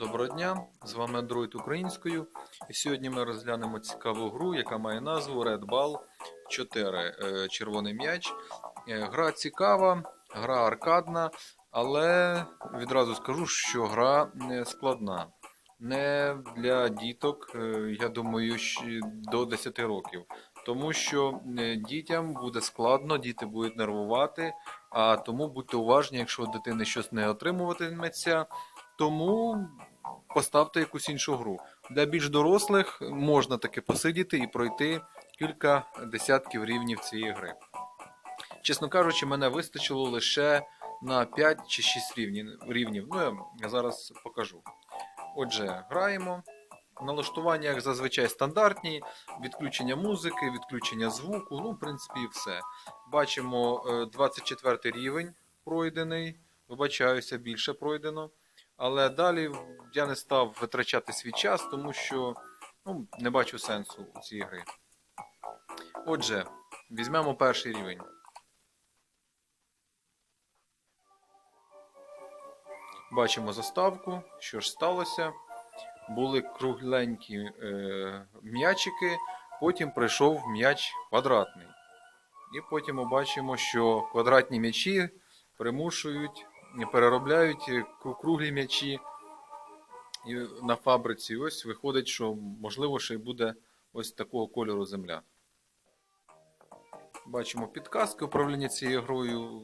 Доброго дня, з вами Android українською. І сьогодні ми розглянемо цікаву гру, яка має назву Red Ball 4 е, Червоний м'яч. Е, Гра цікава, гра аркадна, але відразу скажу, що гра не складна. Не для діток, е, я думаю, до 10 років. Тому що дітям буде складно, діти будуть нервувати, а тому будьте уважні, якщо дитини щось не отримуватиметься. Тому поставте якусь іншу гру. Для більш дорослих можна таки посидіти і пройти кілька десятків рівнів цієї гри. Чесно кажучи, мене вистачило лише на 5 чи 6 рівнів. Ну, я зараз покажу. Отже, граємо. Налаштування, як зазвичай, стандартні, відключення музики, відключення звуку, ну, в принципі, все. Бачимо е, 24 рівень пройдений. Вибачаюся, більше пройдено. Але далі я не став витрачати свій час, тому що ну, не бачу сенсу у цій гри. Отже, візьмемо перший рівень. Бачимо заставку, що ж сталося. Були кругленькі е, м'ячики, потім прийшов м'яч квадратний. І потім ми бачимо, що квадратні м'ячі примушують, переробляють е, круглі м'ячі на фабриці. Ось виходить, що можливо ще й буде ось такого кольору земля. Бачимо підказки управління цією грою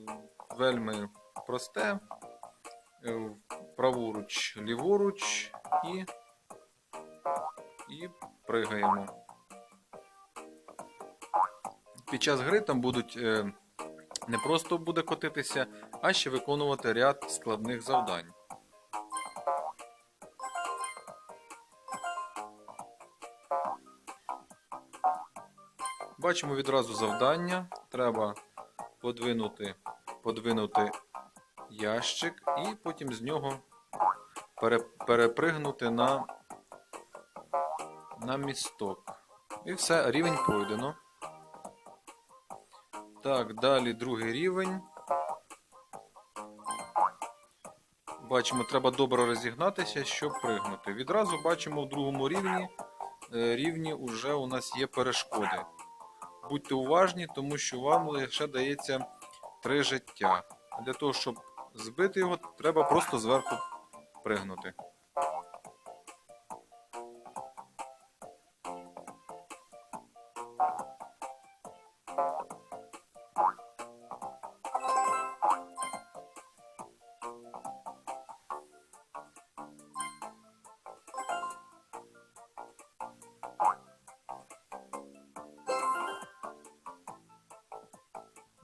вельми просте. Е, Праворуч, ліворуч і, і пригаємо. Під час гри там будуть е, не просто буде котитися, а ще виконувати ряд складних завдань. Бачимо відразу завдання. Треба подвинути, подвинути ящик і потім з нього пере, перепригнути на, на місток. І все, рівень пройдено. Так, далі другий рівень. Бачимо, треба добре розігнатися, щоб пригнути. Відразу бачимо в другому рівні, е, рівні вже у нас є перешкоди. Будьте уважні, тому що вам лише дається три життя. Для того, щоб збити його, треба просто зверху пригнути.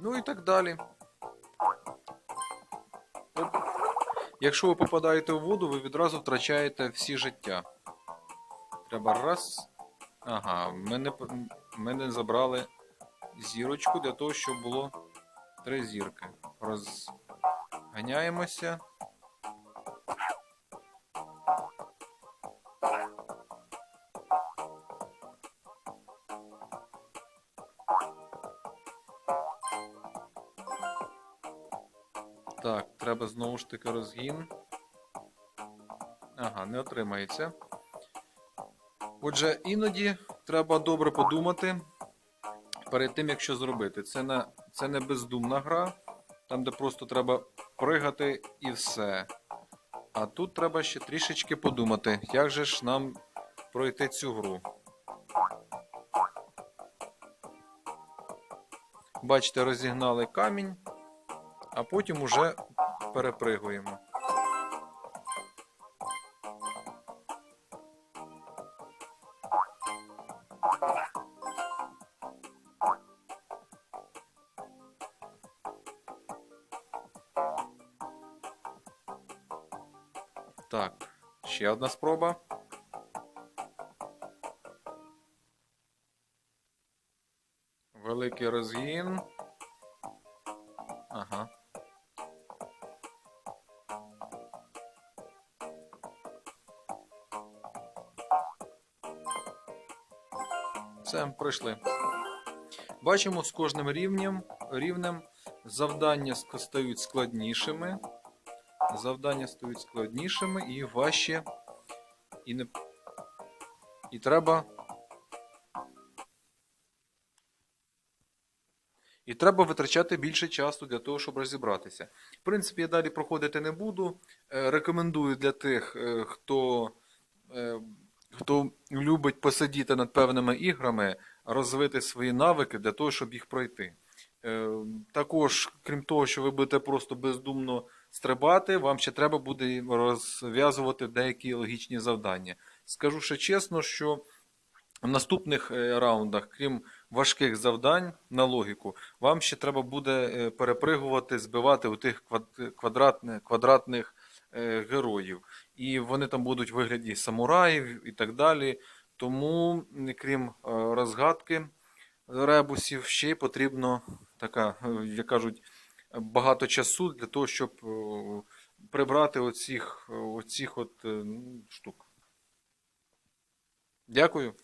Ну і так далі. Якщо ви попадаєте у воду, ви відразу втрачаєте всі життя. Треба раз. Ага, ми не, ми не забрали зірочку для того, щоб було три зірки. Розганяємося. Так, треба знову ж таки розгін. Ага, не отримається. Отже, іноді треба добре подумати перед тим, як що зробити. Це не, це не бездумна гра, там, де просто треба пригати і все. А тут треба ще трішечки подумати, як же ж нам пройти цю гру. Бачите, розігнали камінь, а потім уже перепригуємо. Так, ще одна спроба. Великий розгін. Ага. Все, пройшли. Бачимо, з кожним рівнем, рівнем завдання стають складнішими. Завдання стають складнішими і важче І не. І треба. І треба витрачати більше часу для того, щоб розібратися. В принципі, я далі проходити не буду. Е, Рекомендую для тих, е, хто, е, хто любить посидіти над певними іграми, розвити свої навики для того, щоб їх пройти. Е, Також, крім того, що ви будете просто бездумно стрибати, вам ще треба буде розв'язувати деякі логічні завдання. Скажу ще чесно, що в наступних е, раундах, крім важких завдань на логіку, вам ще треба буде е, перепригувати, збивати у тих квадратних е, героїв. І вони там будуть в вигляді самураїв і так далі. Тому, крім е, розгадки ребусів, ще й потрібно така, е, як кажуть, багато часу для того, щоб е, прибрати оцих, оцих от е, штук. Дякую.